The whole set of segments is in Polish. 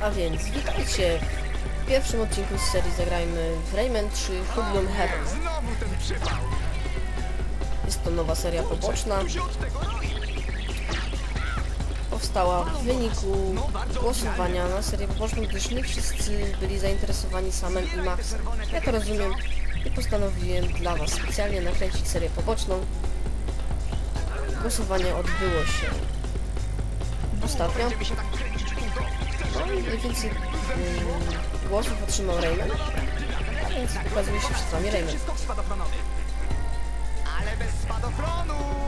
A więc witajcie w pierwszym odcinku z serii Zagrajmy w Rayman 3 Hoodlum przypał. Jest to nowa seria poboczna. Powstała w wyniku głosowania na serię poboczną, gdyż nie wszyscy byli zainteresowani samym i Maxem. Ja to rozumiem i postanowiłem dla Was specjalnie nakręcić serię poboczną. Głosowanie odbyło się ostatnio. Najwięcej mm, głosów otrzymał Rayman. Więc pokazuje się przed Wami Rayman. Ale bez spadochronu.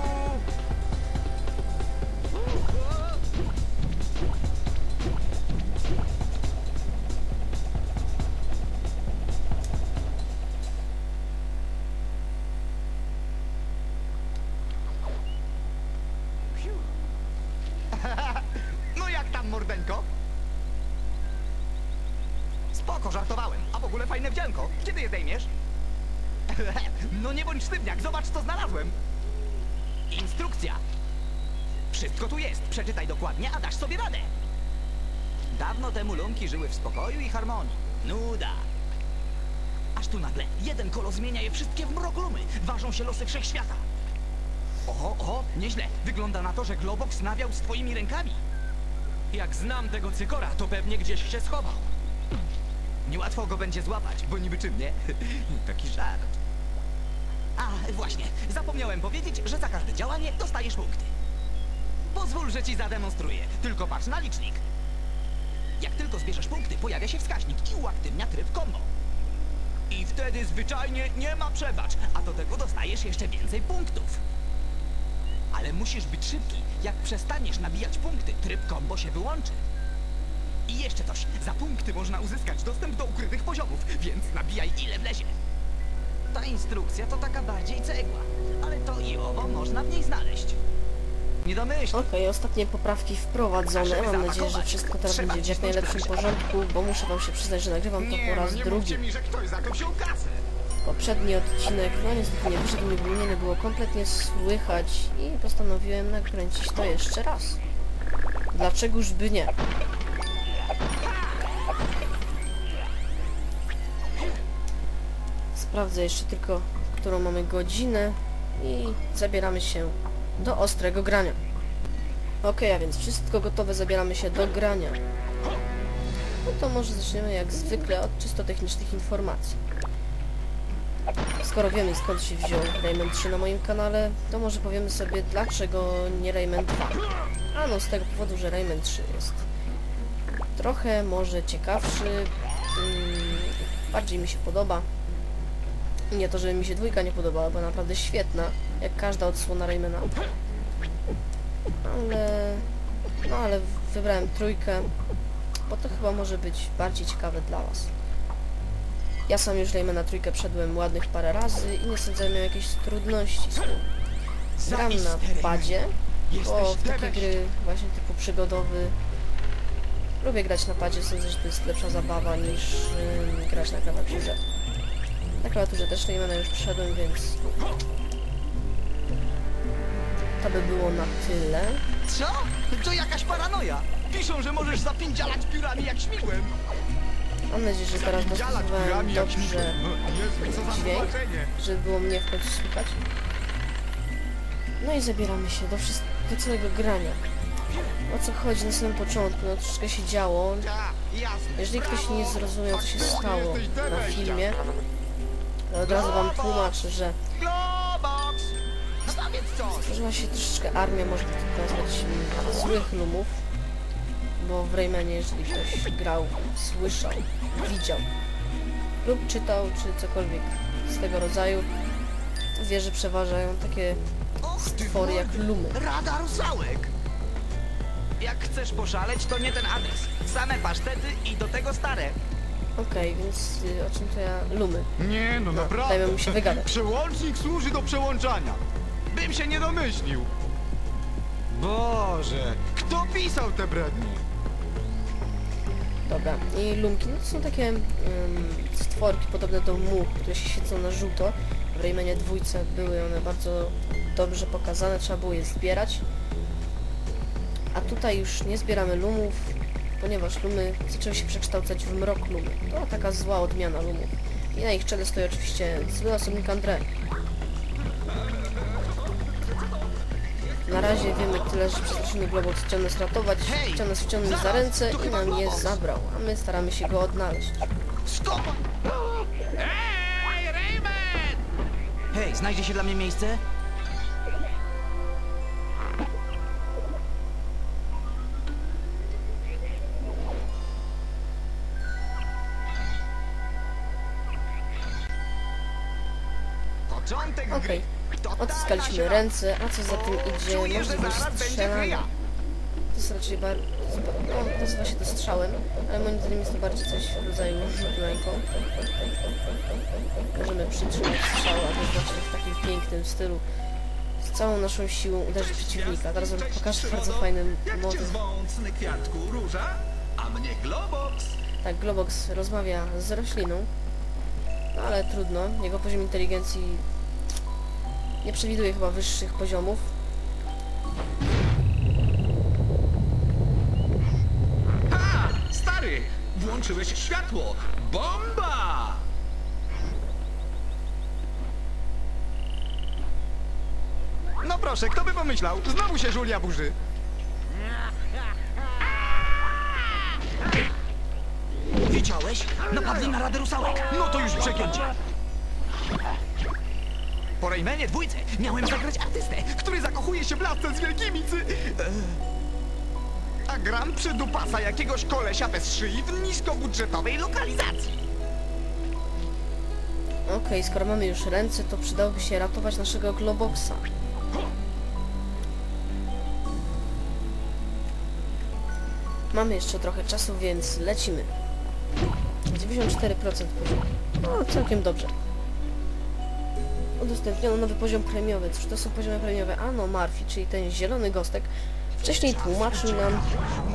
Spoko, żartowałem. A w ogóle fajne wdzianko. Kiedy je zdejmiesz? No nie bądź sztywniak, zobacz co znalazłem. Instrukcja. Wszystko tu jest, przeczytaj dokładnie, a dasz sobie radę. Dawno temu lumki żyły w spokoju i harmonii. Nuda. Aż tu nagle jeden kolo zmienia je wszystkie w mroklumy. Ważą się losy wszechświata. Oho, oho, nieźle. Wygląda na to, że Globox nawiał z twoimi rękami. Jak znam tego cykora, to pewnie gdzieś się schował. Niełatwo go będzie złapać, bo niby czym, nie? Taki żart. A, właśnie, zapomniałem powiedzieć, że za każde działanie dostajesz punkty. Pozwól, że ci zademonstruję. Tylko patrz na licznik. Jak tylko zbierzesz punkty, pojawia się wskaźnik i uaktywnia tryb combo. I wtedy zwyczajnie nie ma przebacz, a do tego dostajesz jeszcze więcej punktów. Ale musisz być szybki. Jak przestaniesz nabijać punkty, tryb combo się wyłączy. I jeszcze coś. Za punkty można uzyskać dostęp do ukrytych poziomów, więc nabijaj ile wlezie. Ta instrukcja to taka bardziej cegła, ale to i owo można w niej znaleźć. Nie domyśl. Okej, ostatnie poprawki wprowadzone. Mam nadzieję, że wszystko teraz będzie w jak najlepszym porządku, bo muszę wam się przyznać, że nagrywam to po raz nie drugi. mówcie mi, że ktoś kasę. Poprzedni odcinek, no niestety nie wyszedł bo mnie nie było kompletnie słychać i postanowiłem nakręcić to jeszcze raz. Dlaczegoż by nie? Sprawdzę jeszcze tylko, którą mamy godzinę i zabieramy się do ostrego grania. Okej, a więc wszystko gotowe, zabieramy się do grania. No to może zaczniemy jak zwykle od czysto technicznych informacji. Skoro wiemy skąd się wziął Rayman 3 na moim kanale, to może powiemy sobie dlaczego nie Rayman 2. Ano z tego powodu, że Rayman 3 jest trochę może ciekawszy, mm, bardziej mi się podoba. Nie to, żeby mi się dwójka nie podobała, bo naprawdę świetna, jak każda odsłona Raymana. Ale... no ale wybrałem trójkę, bo to chyba może być bardziej ciekawe dla was. Ja sam już Raymana trójkę przeszedłem ładnych parę razy i nie sądzę, że miał jakieś trudności z tym. Gram na padzie, bo w takie gry właśnie typu przygodowy lubię grać na padzie, sądzę, że to jest lepsza zabawa niż ym, grać na klawiaturze. Na klawiaturze też Raymana już przeszedłem, więc to by było na tyle. Co? To jakaś paranoja. Piszą, że możesz zapindzialać piórami jak śmigłem. Mam nadzieję, że teraz dostosowałem dobrze. No, dźwięk. żeby było mnie w końcu słychać. No i zabieramy się do, do całego grania. O co chodzi na samym początku? No troszeczkę się działo. Ta, jasne. Jeżeli ktoś nie zrozumiał, co się Tak, stało na filmie, od razu wam tłumaczę, że stworzyła się troszeczkę armia, można to nazwać, mm, złych lumów. Bo w Raymanie, jeżeli ktoś grał, słyszał, widział lub czytał, czy cokolwiek z tego rodzaju, wie, że przeważają takie stwory jak lumy. Rada rusałek. Jak chcesz poszaleć, to nie ten adres. Same pasztety i do tego stare. Okej, więc y, o czym to ja... Lumy. Nie, no, No, naprawdę. dajmy mu się wygadać. Przełącznik służy do przełączania. Bym się nie domyślił. Boże, kto pisał te brednie? Dobra, i lumki no to są takie ym, stworki podobne do much, które się świecą na żółto. W Raymanie dwójce były one bardzo dobrze pokazane, trzeba było je zbierać. A tutaj już nie zbieramy lumów, ponieważ lumy zaczęły się przekształcać w mrok lumy. To taka zła odmiana lumów. I na ich czele stoi oczywiście zły osobnik André. Na razie wiemy tyle, że przestraszony Globot chciał nas ratować, chciał nas wciągnąć za ręce i nam je zabrał, a my staramy się go odnaleźć. Hej, znajdzie się dla mnie miejsce? Okej. Odzyskaliśmy siara. ręce, a co za tym idzie, Czuję, że możliwość zaraz będzie strzelania. kryja. To jest raczej bardzo... No, nazywa się to strzałem, ale moim zdaniem jest to bardziej coś w rodzaju rzutu ręką. Możemy przytrzymać strzał, albo właśnie w takim pięknym stylu z całą naszą siłą uderzyć przeciwnika. Teraz wam pokażę bardzo fajny motyw. A. Tak, Globox rozmawia z rośliną, no ale trudno. Jego poziom inteligencji nie przewiduje chyba wyższych poziomów. Ha! Stary! Włączyłeś światło! Bomba! No proszę, kto by pomyślał? Znowu się Żulia burzy. Widziałeś? Napadli na Radę Rusałek. No to już przegięcie. Po Raymanie dwójce miałem zagrać artystę. Który zakochuje się w lasce z wielkimi cy... A gram przy dupasa jakiegoś kolesia bez szyi w niskobudżetowej lokalizacji. Okej, skoro mamy już ręce, to przydałoby się ratować naszego Globoxa. Mamy jeszcze trochę czasu, więc lecimy. 94% poziomu. No, całkiem dobrze. Udostępniono nowy poziom premiowy. Cóż to są poziomy premiowe? Ano Marfi, czyli ten zielony gostek, wcześniej tłumaczył nam,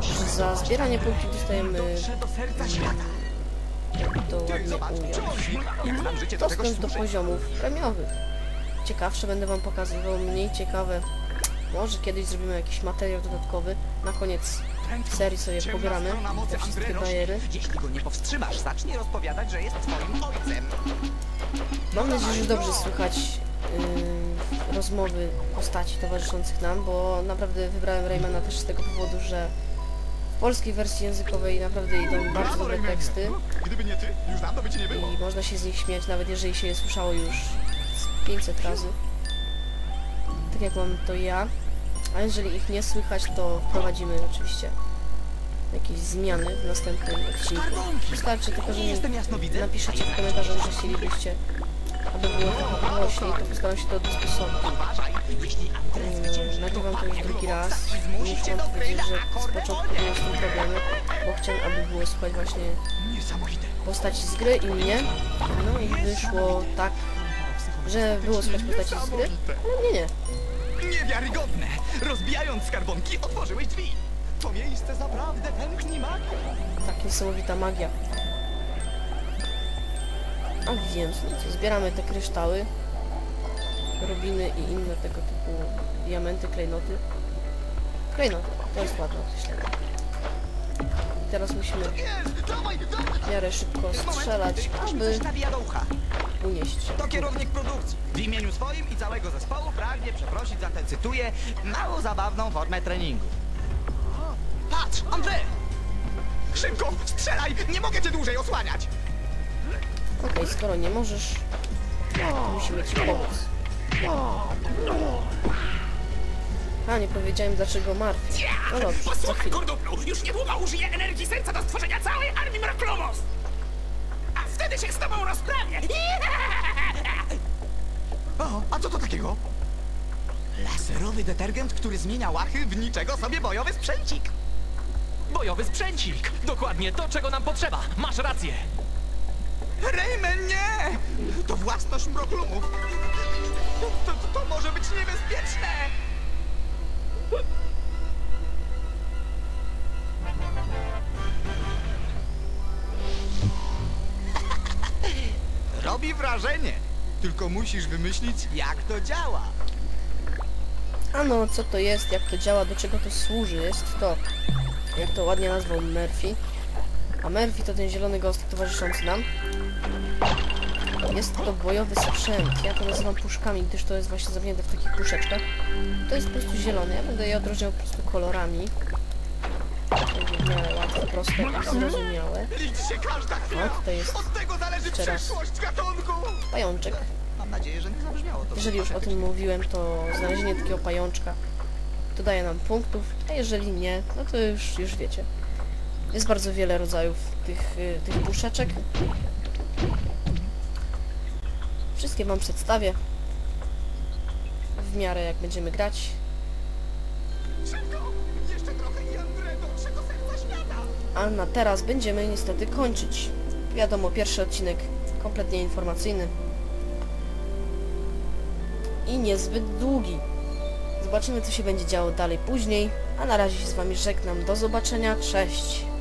że za zbieranie punktów dostajemy świata. to ładnie ująć. czegoś dostęp do poziomów premiowych. Ciekawsze będę wam pokazywał, mniej ciekawe. Może kiedyś zrobimy jakiś materiał dodatkowy. Na koniec serii sobie pogramy te wszystkie André rośnie. bajery. Jeśli go nie powstrzymasz, zacznie rozpowiadać, że jest twoim ojcem. Mam nadzieję, że dobrze słychać yy, rozmowy postaci towarzyszących nam, bo naprawdę wybrałem Raymana też z tego powodu, że w polskiej wersji językowej naprawdę idą bardzo dobre teksty Gdyby nie ty, już dawno by cię nie było. i można się z nich śmiać, nawet jeżeli się je słyszało już z 500 razy. Tak jak mam to ja. A jeżeli ich nie słychać, to wprowadzimy oczywiście jakieś zmiany w następnym odcinku. Wystarczy tylko, że mi napiszecie w komentarzu, że chcielibyście, aby było trochę głośniej, to postaram się to dostosować. Yy, zwycięży, Nagrywam to już drugi raz. Muszę wam powiedzieć, że z początku było z tym problemy, bo chciałem, aby było słychać właśnie postaci z gry i mnie. No i wyszło tak, że było słychać postaci z gry, ale mnie nie. Niewiarygodne! Rozbijając skarbonki, otworzyłeś drzwi. To miejsce naprawdę tętni magią. Tak niesamowita magia. A więc, no co, zbieramy te kryształy, robiny i inne tego typu diamenty, klejnoty. Klejnoty, to jest ładne określenie. Teraz musimy Jest! Dawaj, dawaj! w miarę szybko strzelać, aby unieść. To kierownik produkcji. W imieniu swoim i całego zespołu pragnie przeprosić za tę, cytuję, mało zabawną formę treningu. Patrz, Andrzej! Szybko, strzelaj! Nie mogę cię dłużej osłaniać! Okej, skoro nie możesz, musimy ci pomóc. A, nie powiedziałem dlaczego martwi. No dobrze, za Posłuchaj, chwilę. korduplu! Już niedługo użyję energii serca do stworzenia całej armii Mroklomos! A wtedy się z tobą rozprawię! O, a co to takiego? Laserowy detergent, który zmienia łachy w niczego sobie bojowy sprzęcik. Bojowy sprzęcik! Dokładnie to, czego nam potrzeba! Masz rację! Rayman, nie! To własność mroklumów. To, to, to może być niebezpieczne! Robi wrażenie. Tylko musisz wymyślić, jak to działa. A no, co to jest, jak to działa, do czego to służy, jest to, jak to ładnie nazwał Murphy. A Murphy to ten zielony gostek towarzyszący nam. Jest to bojowy sprzęt, ja to nazywam puszkami, gdyż to jest właśnie zawinięte w takich puszeczkach. To jest po prostu zielony, ja będę je odróżniał po prostu kolorami. Będzie w miarę łatwe, proste i zrozumiałe. Każda chwila. O, tutaj jest jeszcze raz. pajączek. Mam nadzieję, że nie zabrzmiało to. Jeżeli już o tym mówiłem, to znalezienie takiego pajączka dodaje nam punktów, a jeżeli nie, no to już, już wiecie. Jest bardzo wiele rodzajów tych, y, tych puszeczek. Wszystkie Wam przedstawię. W miarę jak będziemy grać. A na teraz będziemy niestety kończyć. Wiadomo, pierwszy odcinek kompletnie informacyjny. I niezbyt długi. Zobaczymy, co się będzie działo dalej później. A na razie się z Wami żegnam. Do zobaczenia. Cześć!